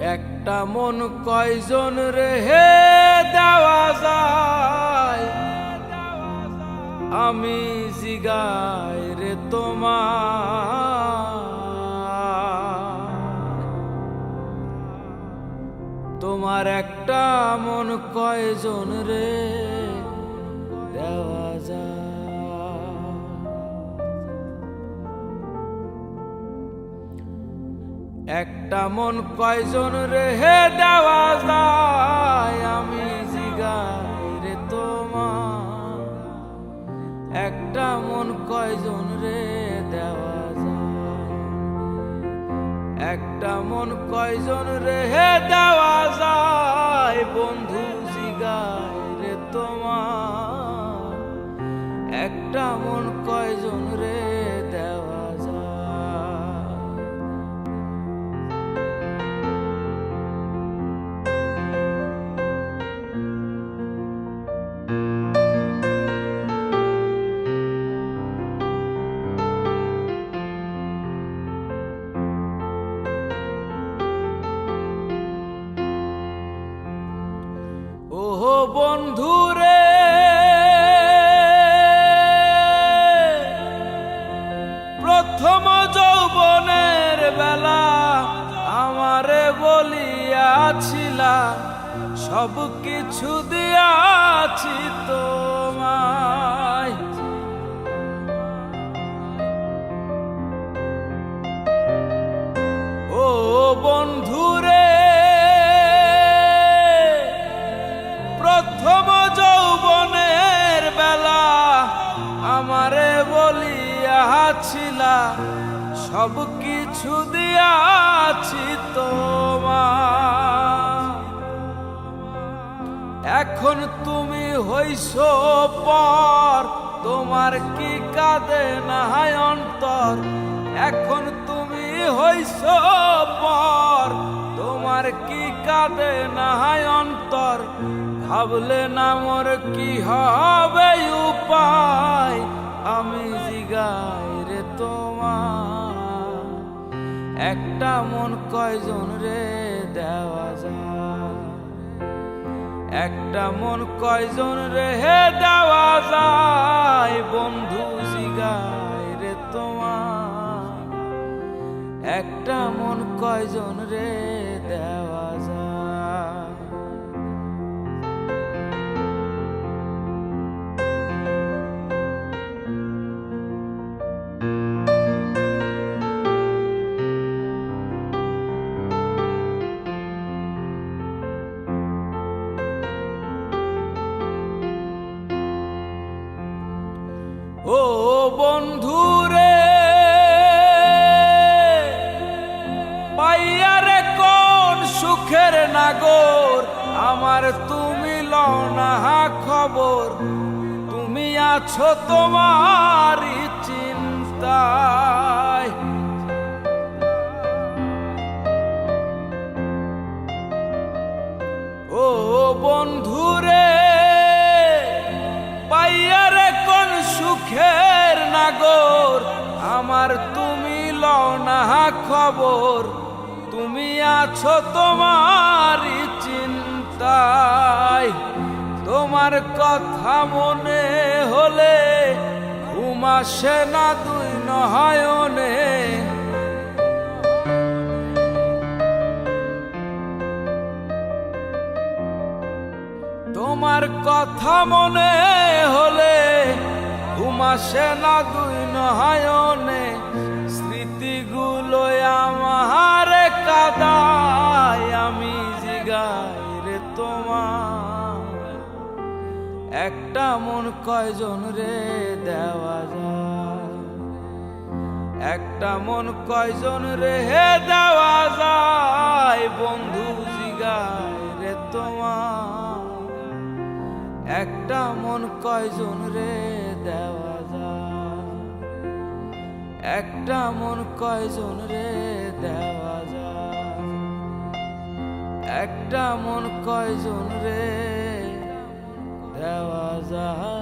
একটা মন কয়জন রে হে দেওয়া যায়? আমি জিগাই রে তোমার। তোমার একটা মন কয়জন রে দেওয়া একটা মন কয়জন রেহে দেওয়া যায়? আমি জিগাই রে তোমার। একটা মন কয়জন রে দেওয়া যায়? একটা মন কয়জন রেহে দেওয়া বন্ধুরে। প্রথম যৌবনের বেলা আমারে বলিয়াছিলা সব কিছু দিয়াছি তোমায়। সব কিছু দিয়াছি তোমার এখন তুমি হইছ পর, তোমার কি কাঁদে নাহাই অন্তর? এখন তুমি হইছ পর, তোমার কি কাঁদে নাহাই অন্তর? ভাবলে না মোর কি হবে উপায়? আমি জিগাই রে তোমার একটা মন কয়জন রে দেওয়া যায়? একটা মন কয়জন রে হে দেওয়া যায়? বন্ধু জিগাই রে তোমার একটা মন কয়জন রে দেওয়া ও বন্ধুরে পাইয়ারে কোন সুখের নাগর? আমার তুমি লও খবর। তুমি আছো তোমার চিন্তায় সুখের নাগর আমার তুমি লও না খবর, তুমি আছো তোমারই চিন্তায়। তোমার কথা মনে হলে ঘুম আসে না দুই নয়নে। তোমার কথা মনে হলে ঘুমাসে না দুই নহায়নে, স্মৃতিগুলো আমার কাদায়, আমি জিগাই রে তোমার একটা মন কয়জন রে দেওয়া যায়? একটা মন কয়জন রে দেওয়া যায়? বন্ধু জিগাই রে তোমার একটা মন কয়জন রে দেওয়া যায়? একটা মন কয়জন রে দেওয়া যায়? একটা মন কয়জন রে দেওয়া যায়?